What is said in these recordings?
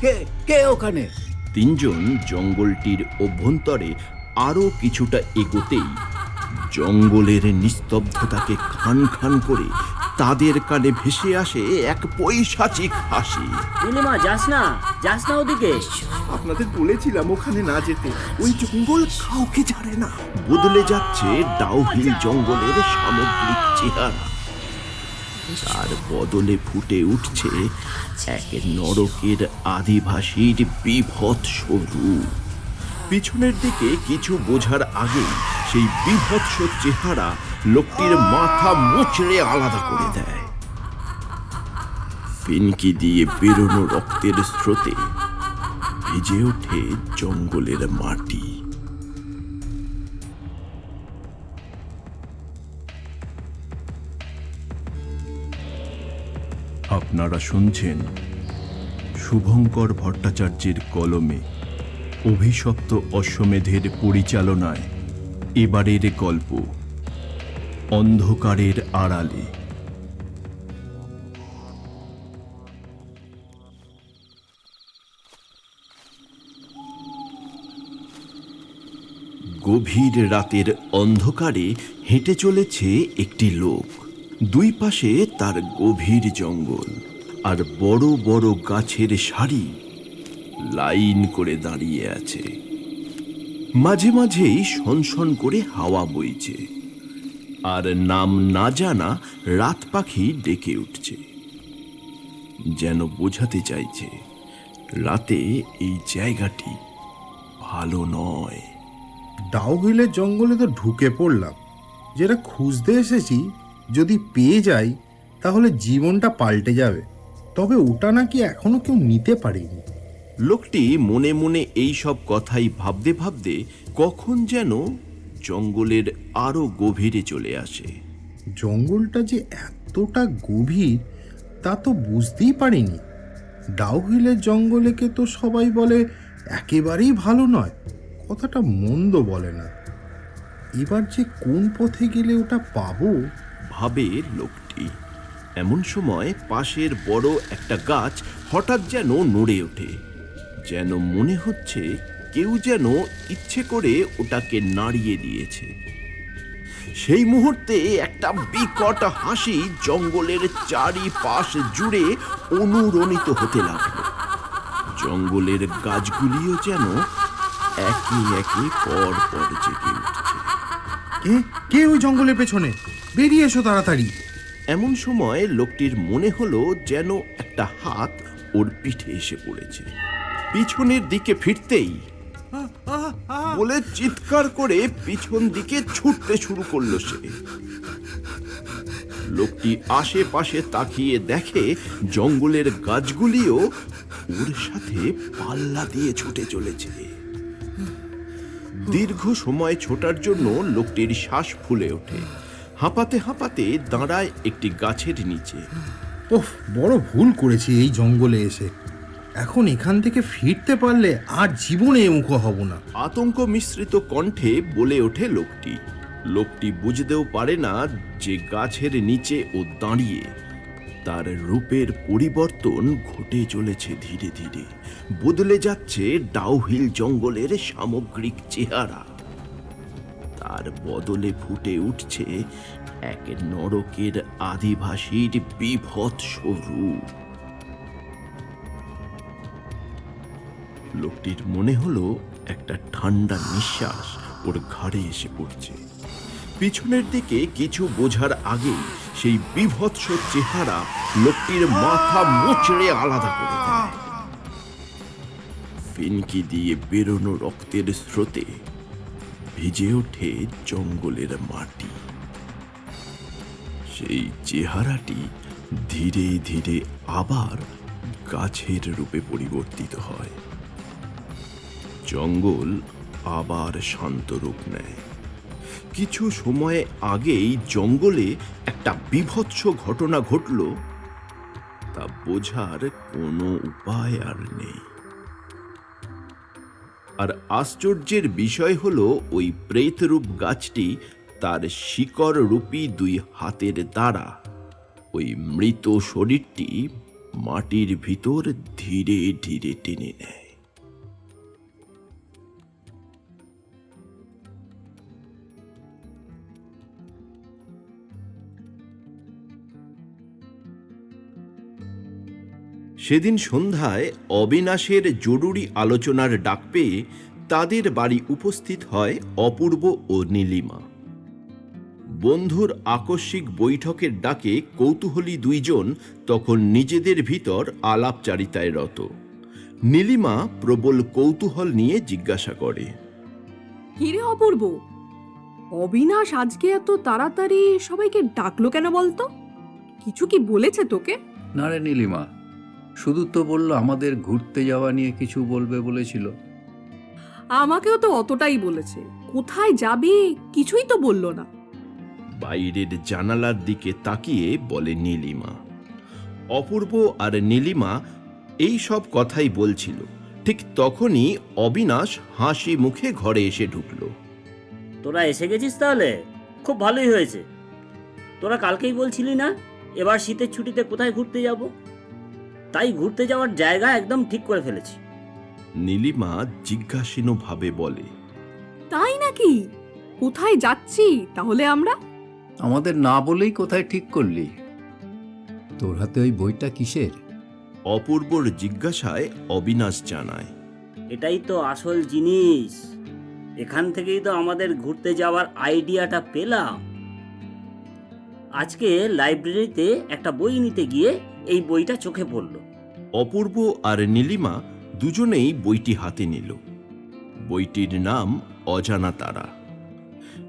কে কে ওখানে? তিনজন জঙ্গলটির অভ্যন্তরে আরও কিছুটা এগোতেই জঙ্গলের নিস্তব্ধতাকে খান খান করে তাদের কানে ভেসে আসে এক পৈশাচিক হাসি। নীলিমা যাস না যাস না ওদিকে। আপনাদের বলেছিলাম ওখানে না যেতে। ওই জঙ্গল কাউকে ছাড়ে না। বদলে যাচ্ছে ডাউহিল জঙ্গলের সামগ্রিক চেহারা। তার বদলে ফুটে উঠছে এক নরকের আদিবাসীর বিভৎস রূপ। পিছনের দিকে কিছু বোঝার আগেই সেই বিভৎস চেহারা লোকটির মাথা মুচড়ে আলাদা করে দেয়। পিনকি দিয়ে বেরোনো রক্তের স্রোতে ভিজে ওঠে জঙ্গলের মাটি। আপনারা শুনছেন শুভঙ্কর ভট্টাচার্যের কলমে অভিশপ্ত অশ্বমেধের পরিচালনায় এবারের গল্প অন্ধকারের আড়ালে। গভীর রাতের অন্ধকারে হেঁটে চলেছে একটি লোক। দুই পাশে তার গভীর জঙ্গল আর বড় বড় গাছের সারি লাইন করে দাঁড়িয়ে আছে। মাঝে মাঝেই সনসন করে হাওয়া বইছে আর নাম না জানা রাত পাখি ডেকে উঠছে। যেন বোঝাতে চাইছে, রাতে এই জায়গাটি ভালো নয়। ডাউহিলের জঙ্গলে তো ঢুকে পড়লাম। যেটা খুঁজতে এসেছি যদি পেয়ে যাই তাহলে জীবনটা পাল্টে যাবে। তবে ওটা নাকি এখনও কেউ নিতে পারেনি। লোকটি মনে মনে এই সব কথাই ভাবতে ভাবতে কখন যেন জঙ্গলের আরও গভীরে চলে আসে। জঙ্গলটা যে এতটা গভীর তা তো বুঝতেই পারিনি। ডাউহিলের জঙ্গলেকে তো সবাই বলে একেবারেই ভালো নয় কথাটা মন্দ বলে না। এবার যে কোন পথে গেলে ওটা পাবো ভাবে লোকটি। এমন সময় পাশের বড় একটা গাছ হঠাৎ যেন নড়ে ওঠে। যেন মনে হচ্ছে কেউ যেন ইচ্ছে করে ওটাকে নাড়িয়ে দিয়েছে। সেই মুহূর্তে একটা বিকট হাসি জঙ্গলের চারিপাশ জুড়ে অনুরণিত হতে লাগল। জঙ্গলের গাছগুলিও যেন একে একে পর পর জেগে উঠছে। কে কে ওই জঙ্গলের পেছনে? বেরিয়ে এসো তাড়াতাড়ি। এমন সময় লোকটির মনে হলো যেন একটা হাত ওর পিঠে এসে পড়েছে। পিছনের দিকে ফিরতেই বলে চিৎকার করে পিছন দিকে ছুটতে শুরু করল সে। লোকটি আশেপাশে তাকিয়ে দেখে জঙ্গলের গাছগুলিও ওর সাথে পাল্লা দিয়ে ছুটে চলেছে। দীর্ঘ সময় ছোটার জন্য লোকটির শ্বাস ফুলে ওঠে। হাঁপাতে হাঁপাতে দাঁড়ায় একটি গাছের নিচে। ওহ বড় ভুল করেছি এই জঙ্গলে এসে। এখন এখান থেকে ফিরতে পারলে আর জীবনে মুখো হব না। আতঙ্ক মিশ্রিত কণ্ঠে বলে ওঠে লোকটি। লোকটি বুঝতেও পারে না যে গাছের নিচে ও দাঁড়িয়ে তার রূপের পরিবর্তন ঘটে চলেছে ধীরে ধীরে। বদলে যাচ্ছে ডাউহিল জঙ্গলের সামগ্রিক চেহারা। তার বদলে ফুটে উঠছে এক নরকের আদিবাসীর বিভৎস রূপ। লোকটির মনে হলো একটা ঠান্ডা নিঃশ্বাস ওর ঘাড়ে এসে পড়ছে। পিছনের দিকে কিছু বোঝার আগেই সেই বিভৎস চেহারা লোকটির মাথা মুচড়ে আলাদা করে ফিনকি দিয়ে বেরোনো রক্তের স্রোতে ভিজে ওঠে জঙ্গলের মাটি। সেই চেহারাটি ধীরে ধীরে আবার গাছের রূপে পরিবর্তিত হয়। জঙ্গল আবার শান্ত রূপ নেয়। কিছু সময় আগেই জঙ্গলে একটা বিভৎস ঘটনা ঘটল। তা বোঝার কোনো উপায় আর নেই। আর আশ্চর্যের বিষয় হল ওই প্রেতরূপ গাছটি তার শিকড় রূপী দুই হাতের দ্বারা। ওই মৃত শরীরটি মাটির ভিতর ধীরে ধীরে টেনে নেয়। সেদিন সন্ধ্যায় অবিনাশের জরুরি আলোচনার ডাক পেয়ে তাদের বাড়ি উপস্থিত হয় অপূর্ব ও নীলিমা। বন্ধুর আকস্মিক বৈঠকের ডাকে কৌতূহলী দুইজন তখন নিজেদের ভিতর আলাপচারিতায় রত। নীলিমা প্রবল কৌতূহল নিয়ে জিজ্ঞাসা করে হিরে অপূর্ব অবিনাশ আজকে এত তাড়াতাড়ি সবাইকে ডাকলো কেন বলতো? কিছু কি বলেছে তোকে? না রে নীলিমা শুধু তো বলল আমাদের ঘুরতে যাওয়া নিয়ে কিছু বলবে বলেছিল। আমাকেও তো অতটাই বলেছে। কোথায় যাবে কিছুই তো বলল না। বাইরের জানালার দিকে তাকিয়ে বলে নীলিমা। অপূর্ব আর নীলিমা এই সব কথাই বলছিল। ঠিক তখনই অবিনাশ হাসি মুখে ঘরে এসে ঢুকলো। তোরা এসে গেছিস তাহলে? খুব ভালোই হয়েছে। তোরা কালকেই বলছিলি না এবার শীতের ছুটিতে কোথায় ঘুরতে যাব? তাই ঘুরতে যাওয়ার জায়গা একদম ঠিক করে ফেলেছি। নীলিমা জিজ্ঞাসীন ভাবে বলে তাই নাকি? কোথায় যাচ্ছি তাহলে আমরা? আমাদের না বলেই কোথায় ঠিক করলি? তোর হাতে ওই বইটা কিসের? অপূর্বর জিজ্ঞাসায় অবিনাশ জানায় এটাই তো আসল জিনিস। এখান থেকেই তো আমাদের ঘুরতে যাওয়ার আইডিয়াটা পেলাম। আজকে লাইব্রেরিতে একটা বই নিতে গিয়ে এই বইটা চোখে পড়ল। অপূর্ব আর নীলিমা দুজনেই বইটি হাতে নিল। বইটির নাম অজানা তারা।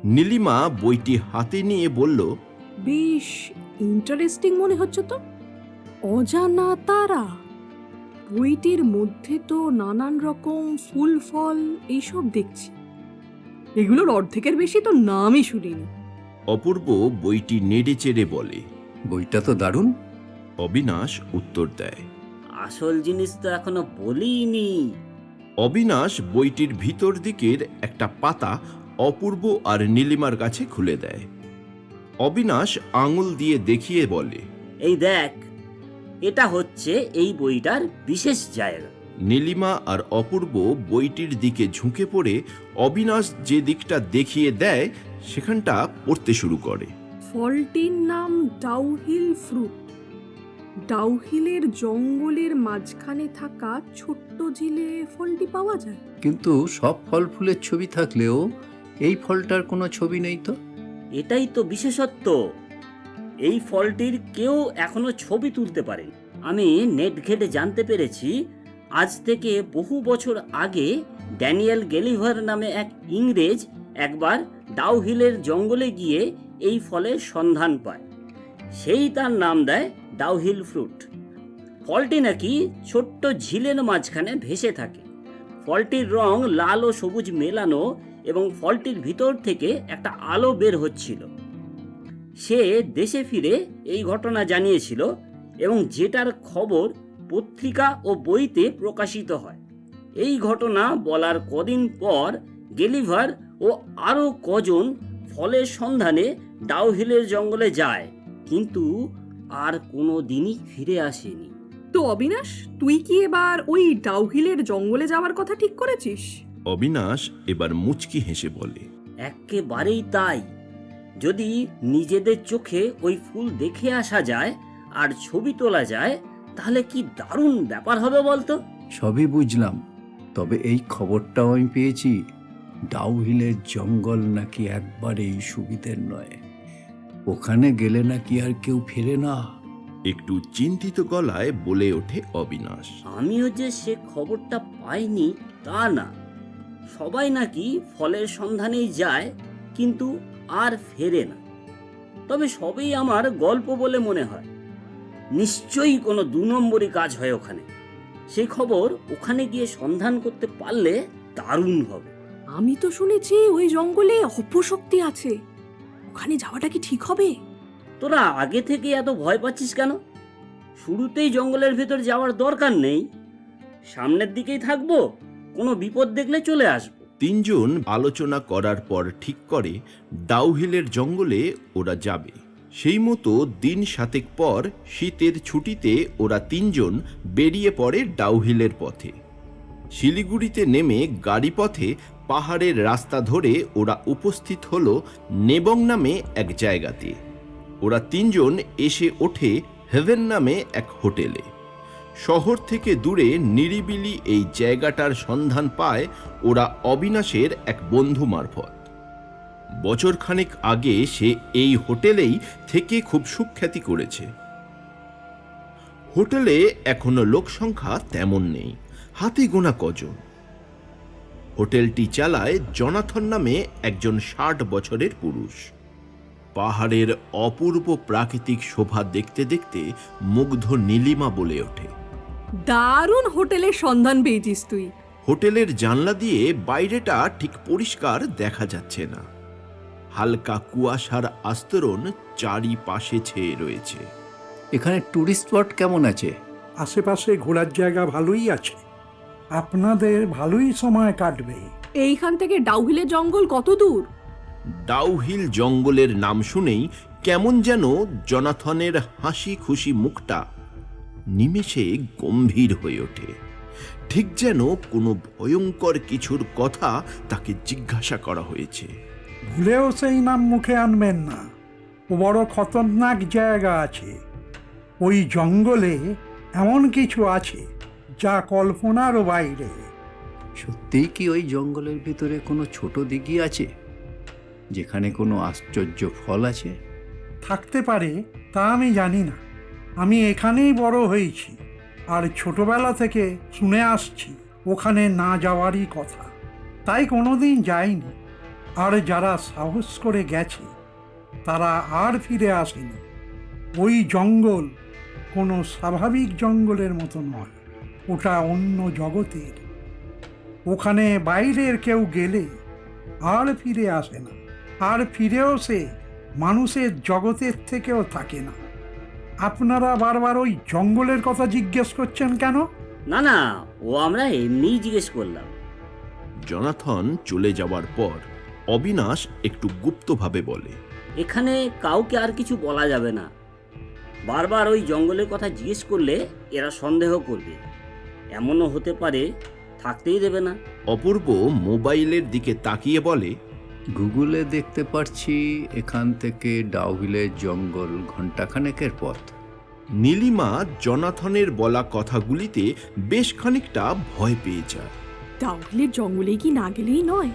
নীলিমা বইটি হাতে নিয়ে বলল বেশ ইন্টারেস্টিং মনে হচ্ছে তো। অজানা তারা। বইটির মধ্যে তো নানান রকম ফুল ফল এইসব দেখছি। এগুলোর অর্ধেকের বেশি তো নামই শুনিনি। অপূর্ব বইটি নেড়ে চেড়ে বলে বইটা তো দারুণ। অবিনাশ উত্তর দেয় আসল জিনিস তো এখনও বলিনি। অবিনাশ বইটির ভিতর দিকের একটা পাতা অপূর্ব আর নীলিমার কাছে খুলে দেয়। অবিনাশ আঙুল দিয়ে দেখিয়ে বলে এই দেখ এটা হচ্ছে এই বইটার বিশেষ জায়গা। নীলিমা আর অপূর্ব বইটির দিকে ঝুঁকে পড়ে অবিনাশ যে দিকটা দেখিয়ে দেয় সেখানটা পড়তে শুরু করে। ফলটির নাম ডাউহিল ফ্রুট। ডাউহিলের জঙ্গলের মাঝখানে থাকা ছোট্ট ঝিলে ফলটি পাওয়া যায়। কিন্তু সব ফল ফুলের ছবি থাকলেও এই ফলটার কোনো ছবি নেই তো? এটাই তো বিশেষত্ব। এই ফলটির কেউ এখনও ছবি তুলতে পারে আমি নেট ঘেটে জানতে পেরেছি আজ থেকে বহু বছর আগে ড্যানিয়েল গেলিভার নামে এক ইংরেজ একবার ডাউহিলের জঙ্গলে গিয়ে এই ফলের সন্ধান পায়। সেই তার নাম দেয় ডাউহিল ফ্রুট। ফলটি নাকি ছোট্ট ঝিলের মাঝখানে ভেসে থাকে। ফলটির রং লাল ও সবুজ মেলানো এবং ফলটির ভিতর থেকে একটা আলো বের হচ্ছিল। সে দেশে ফিরে এই ঘটনা জানিয়েছিল এবং যেটার খবর পত্রিকা ও বইতে প্রকাশিত হয়। এই ঘটনা বলার কদিন পর গেলিভার ও আরও কজন ফলের সন্ধানে ডাউহিলের জঙ্গলে যায় কিন্তু আর কোনো দিনই ফিরে আসেনি। তো অবিনাশ তুই কি এবার ওই ডাউহিলের জঙ্গলে যাওয়ার কথা ঠিক করেছিস? অবিনাশ এবার মুচকি হেসে বলে একেবারেই তাই। যদি নিজেদের চোখে ওই ফুল দেখে আসা যায় আর ছবি তোলা যায় তাহলে কি দারুণ ব্যাপার হবে বলতো? সবই বুঝলাম তবে এই খবরটাও আমি পেয়েছি। ডাউহিলের জঙ্গল নাকি একবারেই সুবিধের নয়। ওখানে গেলে নাকি আর কেউ ফেরে না। একটু চিন্তিত গলায় বলে ওঠে অবিনাশ। আমিও যে সে খবরটা পাইনি তা না। সবাই নাকি ফলের সন্ধানেই যায় কিন্তু আর ফেরে না। তবে সবই আমার গল্প বলে মনে হয়। নিশ্চয়ই কোনো দু নম্বরই কাজ হয় ওখানে। সেই খবর ওখানে গিয়ে সন্ধান করতে পারলে দারুণ হবে। আমি তো শুনেছি ওই জঙ্গলে অপশক্তি আছে। ওখানে যাওয়াটা কি ঠিক হবে? তোরা আগে থেকে এত ভয় পাচ্ছিস কেন? শুরুতেই জঙ্গলের ভেতর যাওয়ার দরকার নেই। সামনের দিকেই থাকব কোনো বিপদ দেখলে চলে আসব। তিনজন আলোচনা করার পর ঠিক করে ডাউহিলের জঙ্গলে ওরা যাবে। সেই মতো দিন সাতেক পর শীতের ছুটিতে ওরা তিনজন বেরিয়ে পড়ে ডাউহিলের পথে। শিলিগুড়িতে নেমে গাড়ি পথে পাহাড়ের রাস্তা ধরে ওরা উপস্থিত হল নেবং নামে এক জায়গাতে। ওরা তিনজন এসে ওঠে হেভেন নামে এক হোটেলে। শহর থেকে দূরে নিরিবিলি এই জায়গাটার সন্ধান পায় ওরা অবিনাশের এক বন্ধু মারফত। বছরখানেক আগে সে এই হোটেলেই থেকে খুব সুখ্যাতি করেছে। হোটেলে এখনও লোক সংখ্যা তেমন নেই, হাতে গোনা কজন। হোটেলটি চালায় জনাথন নামে একজন ষাট বছরের পুরুষ। পাহাড়ের অপূর্ব প্রাকৃতিক শোভা দেখতে দেখতে মুগ্ধ নীলিমা বলে ওঠে। দারুণ হোটেলের সন্ধান পেয়েছিস তুই। হোটেলের জানলা দিয়ে বাইরেটা ঠিক পরিষ্কার দেখা যাচ্ছে না। হালকা কুয়াশার আস্তরণ চারিপাশে ছেয়ে রয়েছে। এখানে ট্যুরিস্ট স্পট কেমন আছে? আশেপাশে ঘোরার জায়গা ভালোই আছে। আপনাদের ভালোই সময় কাটবে। এইখান থেকে ডাউহিলের জঙ্গল কত দূর? ডাউহিল জঙ্গলের নাম শুনেই কেমন যেন জনাথনের হাসি খুশি মুখটা নিমেষে গম্ভীর হয়ে ওঠে। ঠিক যেন কোনো ভয়ঙ্কর কিছুর কথা তাকে জিজ্ঞাসা করা হয়েছে। ভুলেও সেই নাম মুখে আনবেন না। বড় খতরনাক জায়গা আছে। ওই জঙ্গলে এমন কিছু আছে। যা কল্পনারও বাইরে। সত্যিই কি ওই জঙ্গলের ভিতরে কোনো ছোট দিঘি আছে? যেখানে কোনো আশ্চর্য ফল আছে? থাকতে পারে তা আমি জানি না। আমি এখানেই বড় হয়েছি আর ছোটবেলা থেকে শুনে আসছি ওখানে না যাওয়ারই কথা। তাই কোনোদিন যাইনি আর যারা সাহস করে গেছে তারা আর ফিরে আসেনি। ওই জঙ্গল কোনো স্বাভাবিক জঙ্গলের মতো নয়। ওটা অন্য জগতের। ওখানে বাইরের কেউ গেলে আর ফিরে আসে না। আর ফিরেও সে মানুষের জগতের থেকেও থাকে না। আপনারা বারবার ওই জঙ্গলের কথা জিজ্ঞেস করছেন কেন? না না ও আমরা এমনিই জিজ্ঞেস করলাম। জনাথন চলে যাওয়ার পর অবিনাশ একটু গুপ্তভাবে বলে এখানে কাউকে আর কিছু বলা যাবে না। বারবার ওই জঙ্গলের কথা জিজ্ঞেস করলে এরা সন্দেহ করবে। এমনও হতে পারে থাকতেই দেবে না। অপূর্ব মোবাইলের দিকে তাকিয়ে বলে গুগলে দেখতে পারছি এখান থেকে ডাউহিলের জঙ্গল ঘন্টাখানেকের পথ। নীলিমা জনাথনের বলা কথাগুলিতে বেশ খানিকটা ভয় পেয়ে যায়। ডাউহিলের জঙ্গলে কি না গেলেই নয়?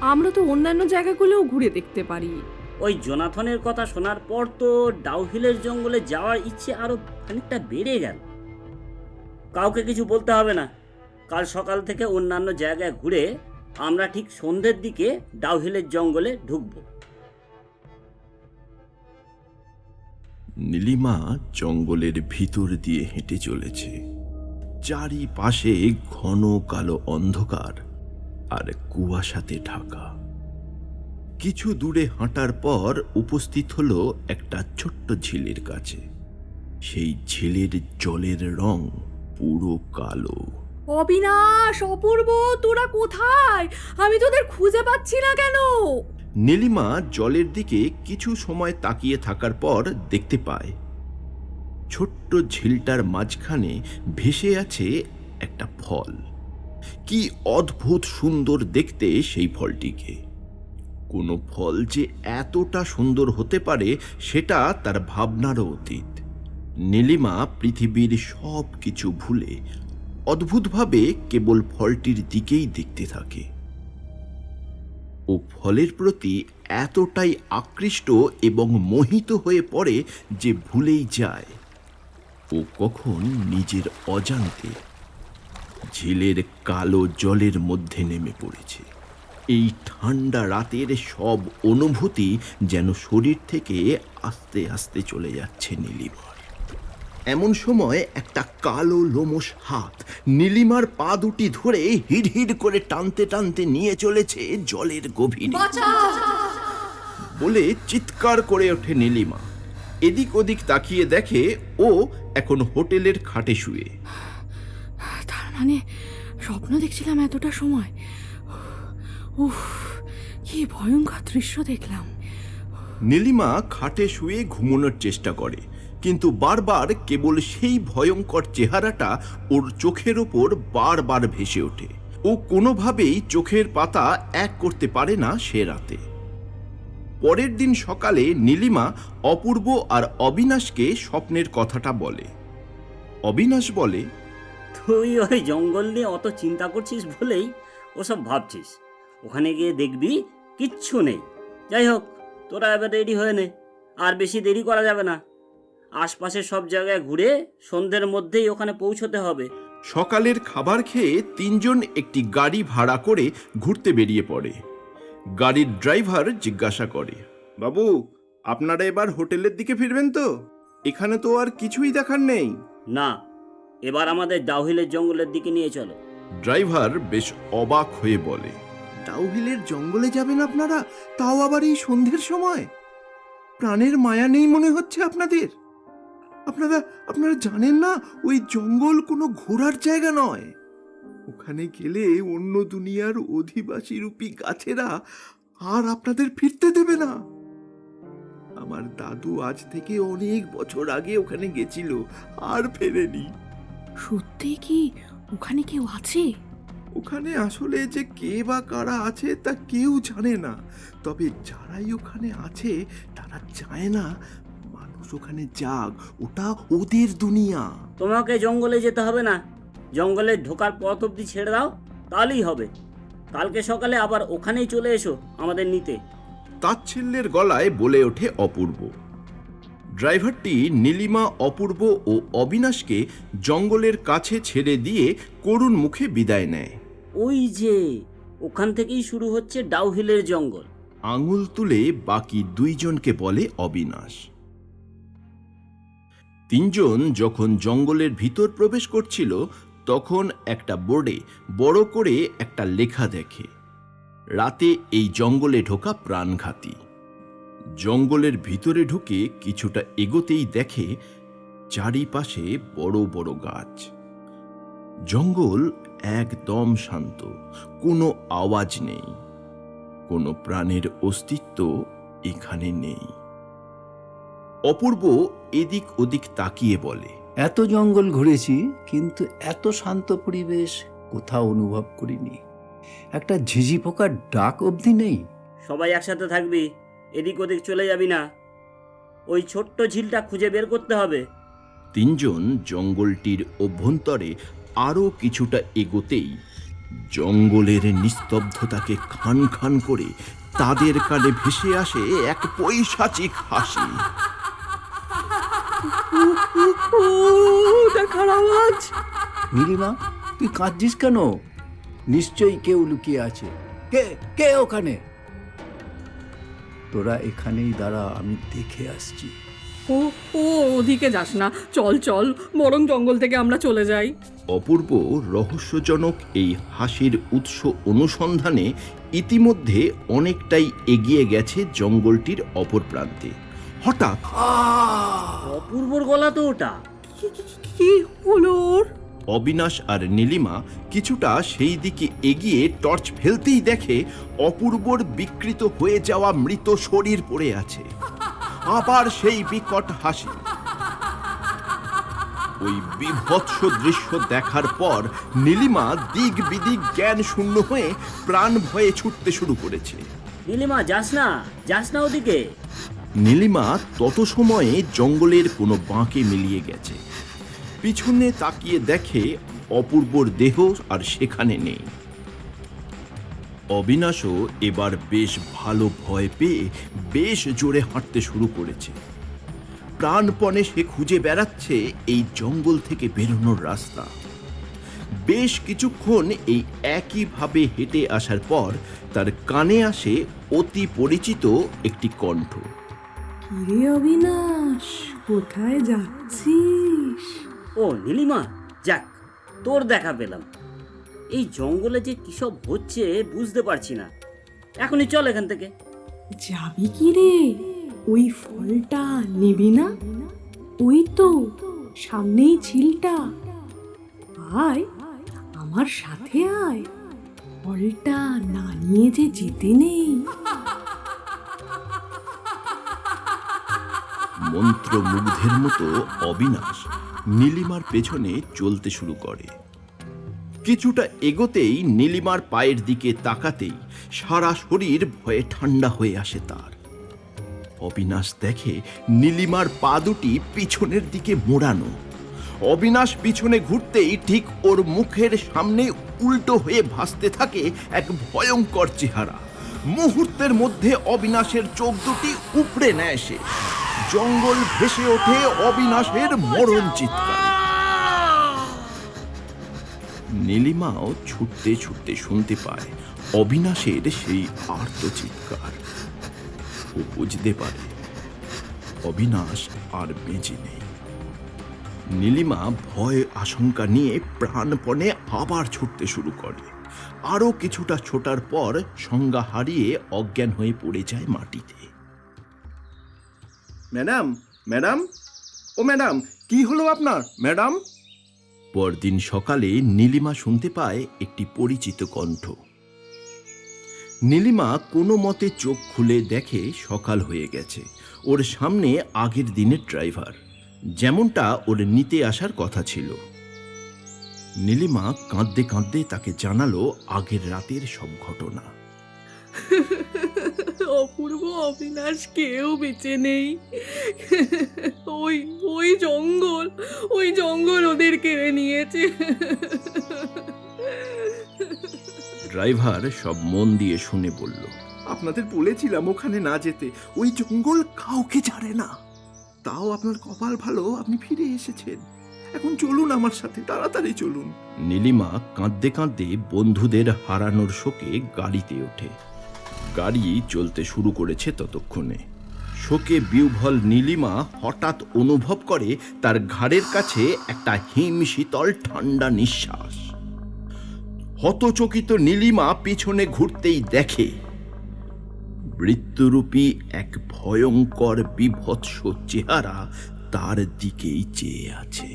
আমরা তো অন্যান্য জায়গাগুলোও ঘুরে দেখতে পারি। ওই জোনাথনের কথা শোনার পর তো ডাউহিলের জঙ্গলে যাওয়ার ইচ্ছে আরও খানিকটা বেড়ে গেল। কাউকে কিছু বলতে হবে না। কাল সকাল থেকে অন্যান্য জায়গায় ঘুরে আমরা ঠিক সন্ধ্যের দিকে ডাউহিলের জঙ্গলে ঢুকবো। নীলিমা জঙ্গলের ভিতর দিয়ে হেঁটে চলেছে। চারিপাশে ঘন কালো অন্ধকার আর কুয়াশাতে ঢাকা। কিছু দূরে হাঁটার পর উপস্থিত হলো একটা ছোট্ট ঝিলের কাছে। সেই ঝিলের জলের রং পুরো কালো। অবিনাশ অপূর্ব তোরা কোথায়? আমি তোদের খুঁজে পাচ্ছি না কেন? নীলিমা জলের দিকে কিছু সময় তাকিয়ে থাকার পর দেখতে পায় ছোট্ট ঝিলটার মাঝখানে ভেসে আছে একটা ফল। কি অদ্ভুত সুন্দর দেখতে সেই ফলটিকে। কোনো ফল যে এতটা সুন্দর হতে পারে সেটা তার ভাবনারও অতীত। নীলিমা পৃথিবীর সব কিছু ভুলে অদ্ভুতভাবে কেবল ফলটির দিকেই দেখতে থাকে। ও ফলের প্রতি এতটাই আকৃষ্ট এবং মোহিত হয়ে পড়ে যে ভুলেই যায়। ও কখন নিজের অজান্তে ঝিলের কালো জলের মধ্যে নেমে পড়েছে। এই ঠান্ডা রাতের সব অনুভূতি যেন শরীর থেকে আস্তে আস্তে চলে যাচ্ছে নীলিমার। এমন সময় একটা কালো লোমশ হাত নীলিমার পা দুটি ধরে হিড় হিড় করে টানতে টানতে নিয়ে চলেছে জলের গভীরে। বলে চিৎকার করে ওঠে নীলিমা। এদিক ওদিক তাকিয়ে দেখে ও এখন হোটেলের খাটে শুয়ে। তার মানে স্বপ্ন দেখছিলাম এতটা সময়। উফ কি ভয়ঙ্কর দৃশ্য দেখলাম। নীলিমা খাটে শুয়ে ঘুমানোর চেষ্টা করে। কিন্তু বারবার কেবল সেই ভয়ঙ্কর চেহারাটা ওর চোখের ওপর বারবার ভেসে ওঠে। ও কোনোভাবেই চোখের পাতা এক করতে পারে না সে রাতে। পরের দিন সকালে নীলিমা অপূর্ব আর অবিনাশকে স্বপ্নের কথাটা বলে। অবিনাশ বলে, তুই ওই জঙ্গল নিয়ে অত চিন্তা করছিস বলেই ওসব ভাবছিস। ওখানে গিয়ে দেখবি কিচ্ছু নেই। যাই হোক, তোরা এবার রেডি হয়ে নে। আর বেশি দেরি করা যাবে না। আশপাশে সব জায়গায় ঘুরে সন্ধ্যের মধ্যেই ওখানে পৌঁছতে হবে। সকালের খাবার খেয়ে তিনজন একটি গাড়ি ভাড়া করে ঘুরতে বেরিয়ে পড়ে। গাড়ির ড্রাইভার জিজ্ঞাসা করে বাবু আপনারা এবার হোটেলের দিকে ফিরবেন তো? এখানে তো আর কিছুই দেখার নেই। না এবার আমাদের ডাউহিলের জঙ্গলের দিকে নিয়ে চলো। ড্রাইভার বেশ অবাক হয়ে বলে ডাউহিলের জঙ্গলে যাবেন আপনারা? তাও আবার এই সন্ধ্যের সময়? প্রাণের মায়া নেই মনে হচ্ছে আপনাদের? আপনারা আপনারা জানেন না ওই জঙ্গল কোনো ঘোরার জায়গা নয়? ওখানে গেলে অন্য দুনিয়ার অধিবাসী রূপী গাছেরা আর আপনাদের ফিরতে দেবে না। আমার দাদু আজ থেকে অনেক বছর আগে ওখানে গেছিল আর ফেরেনি। সত্যি কি? ওখানে কেউ আছে? ওখানে আসলে যে কে বা কারা আছে তা কেউ জানে না। তবে যারাই ওখানে আছে তারা চায় না ওখানে যাক ওটা ওদের দুনিয়া। তোমাকে জঙ্গলে যেতে হবে না। জঙ্গলে ঢোকার পথ অবধি ছেড়ে দাও তাহলেই হবে। কালকে সকালে আবার ওখানেই চলে এসো আমাদের নিতে। তাচ্ছিল্যের গলায় বলে ওঠে অপূর্ব। ড্রাইভারটি নীলিমা অপূর্ব ও অবিনাশকে জঙ্গলের কাছে ছেড়ে দিয়ে করুণ মুখে বিদায় নেয়। ওই যে ওখান থেকেই শুরু হচ্ছে ডাউহিলের জঙ্গল। আঙুল তুলে বাকি দুইজনকে বলে অবিনাশ। তিনজন যখন জঙ্গলের ভিতর প্রবেশ করছিল, তখন একটা বোর্ডে বড় করে একটা লেখা দেখে, রাতে এই জঙ্গলে ঢোকা প্রাণঘাতী। জঙ্গলের ভিতরে ঢুকে কিছুটা এগোতেই দেখে চারিপাশে বড় বড় গাছ। জঙ্গল একদম শান্ত, কোনো আওয়াজ নেই, কোনো প্রাণের অস্তিত্ব এখানে নেই। অপূর্ব এদিক ওদিক তাকিয়ে বলে এত জঙ্গল ঘুরেছি কিন্তু এত শান্ত পরিবেশ কোথাও অনুভব করিনি। একটা ঝিঝি পোকার ডাক অবধি নেই। সবাই একসাথে থাকবি এদিক ওদিক চলে যাবি না। ওই ছোট্ট ঝিলটা খুঁজে বের করতে হবে। তিনজন জঙ্গলটির অভ্যন্তরে আরও কিছুটা এগোতেই জঙ্গলের নিস্তব্ধতাকে খান খান করে তাদের কানে ভেসে আসে এক পৈশাচিক হাসি। দেখার আওয়াজ নীলিমা তুই কাঁদছিস কেন? নিশ্চয়ই কেউ লুকিয়ে আছে। কে কে ওখানে? তোরা এখানেই দাঁড়া আমি দেখে আসছি। ও ও ওদিকে যাস না। চল চল বরং জঙ্গল থেকে আমরা চলে যাই। অপূর্ব রহস্যজনক এই হাসির উৎস অনুসন্ধানে ইতিমধ্যে অনেকটাই এগিয়ে গেছে জঙ্গলটির অপর প্রান্তে। হঠাৎ? অপূর্বর গলা তো ওটা। কি- হলো ওর? অবিনাশ আর নীলিমা কিছুটা সেই দিকে এগিয়ে টর্চ ফেলতেই দেখে অপূর্বর বিকৃত হয়ে যাওয়া মৃত শরীর পড়ে আছে। আবার সেই বিকট হাসি। ওই বিভৎস দৃশ্য দেখার পর নীলিমা দিক বিদিক জ্ঞান শূন্য হয়ে প্রাণ ভয়ে ছুটতে শুরু করেছে। নীলিমা যাস না যাস না ওদিকে। নীলিমা তত সময়ে জঙ্গলের কোনো বাঁকে মিলিয়ে গেছে। পিছনে তাকিয়ে দেখে অপূর্বর দেহ আর সেখানে নেই। অবিনাশও এবার বেশ ভালো ভয় পেয়ে বেশ জোরে হাঁটতে শুরু করেছে। প্রাণপণে সে খুঁজে বেড়াচ্ছে এই জঙ্গল থেকে বেরোনোর রাস্তা। বেশ কিছুক্ষণ এই একইভাবে হেঁটে আসার পর তার কানে আসে অতি পরিচিত একটি কণ্ঠ। কিরে অবিনাশ কোথায় যাচ্ছিস? ও নীলিমা যাক তোর দেখা পেলাম। এই জঙ্গলে যে কিসব হচ্ছে বুঝতে পারছি না। এখনই চল এখান থেকে। যাবি কি রে? ওই ফলটা নিবি না? ওই তো সামনেই ঝিলটা। আয় আমার সাথে আয়। ফলটা না নিয়ে যে যেতে নেই। মন্ত্রমুগ্ধের মতো অবিনাশ নীলিমার পেছনে চলতে শুরু করে। কিছুটা এগোতেই নীলিমার পায়ের দিকে তাকাতেই সারা শরীর ভয়ে ঠান্ডা হয়ে আসে তার। অবিনাশ দেখে নীলিমার পা দুটি পিছনের দিকে মোড়ানো। অবিনাশ পিছনে ঘুরতেই ঠিক ওর মুখের সামনে উল্টো হয়ে ভাসতে থাকে এক ভয়ঙ্কর চেহারা। মুহূর্তের মধ্যে অবিনাশের চোখ দুটি উপড়ে নেয় সে। জঙ্গল ভেসে ওঠে অবিনাশের মরণ চিৎকার। নীলিমাও ছুটতে ছুটতে শুনতে পায় অবিনাশের সেই আর্ত চিৎকার। ও বুঝতে পারে অবিনাশ আর বেঁচে নেই। নীলিমা ভয় আশঙ্কা নিয়ে প্রাণপণে আবার ছুটতে শুরু করে। আরও কিছুটা ছোটার পর সংজ্ঞা হারিয়ে অজ্ঞান হয়ে পড়ে যায় মাটিতে। Madam madam? ও ম্যাডাম কি হলো আপনার ম্যাডাম? পরদিন সকালে নীলিমা শুনতে পায় একটি পরিচিত কণ্ঠ। নীলিমা কোনো মতে চোখ খুলে দেখে সকাল হয়ে গেছে। ওর সামনে আগের দিনের ড্রাইভার। যেমনটা ওর নিতে আসার কথা ছিল। নীলিমা কাঁদতে কাঁদতে তাকে জানালো আগের রাতের সব ঘটনা। অপূর্ব অবিনাশ কেউ বেঁচে নেই। ওই ওই জঙ্গল ওই জঙ্গল ওদের কেড়ে নিয়েছে। ড্রাইভার সব মন দিয়ে শুনে বলল আপনাদের বলেছিলাম ওখানে না যেতে ওই জঙ্গল কাউকে ছাড়ে না। তাও আপনার কপাল ভালো আপনি ফিরে এসেছেন। এখন চলুন আমার সাথে তাড়াতাড়ি চলুন। নীলিমা কাঁদতে কাঁদতে বন্ধুদের হারানোর শোকে গাড়িতে ওঠে। গাড়ি চলতে শুরু করেছে ততক্ষণে। শোকে বিউভল নীলিমা হঠাৎ অনুভব করে তার ঘাড়ের কাছে একটা হিম শীতল ঠান্ডা নিঃশ্বাস। হতচকিত নীলিমা পিছনে ঘুরতেই দেখে, মৃত্যুরূপী এক ভয়ঙ্কর বিভৎস চেহারা তার দিকেই চেয়ে আছে।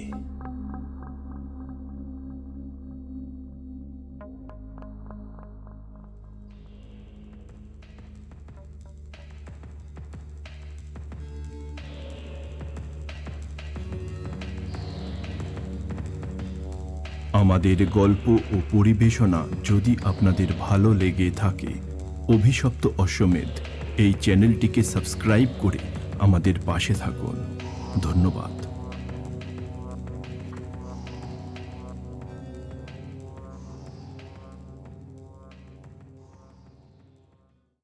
আমাদের গল্প ও পরিবেশনা যদি আপনাদের ভালো লেগে থাকে, অভিশপ্ত অশ্বমেধ এই চ্যানেলটিকে সাবস্ক্রাইব করে আমাদের পাশে থাকুন। ধন্যবাদ।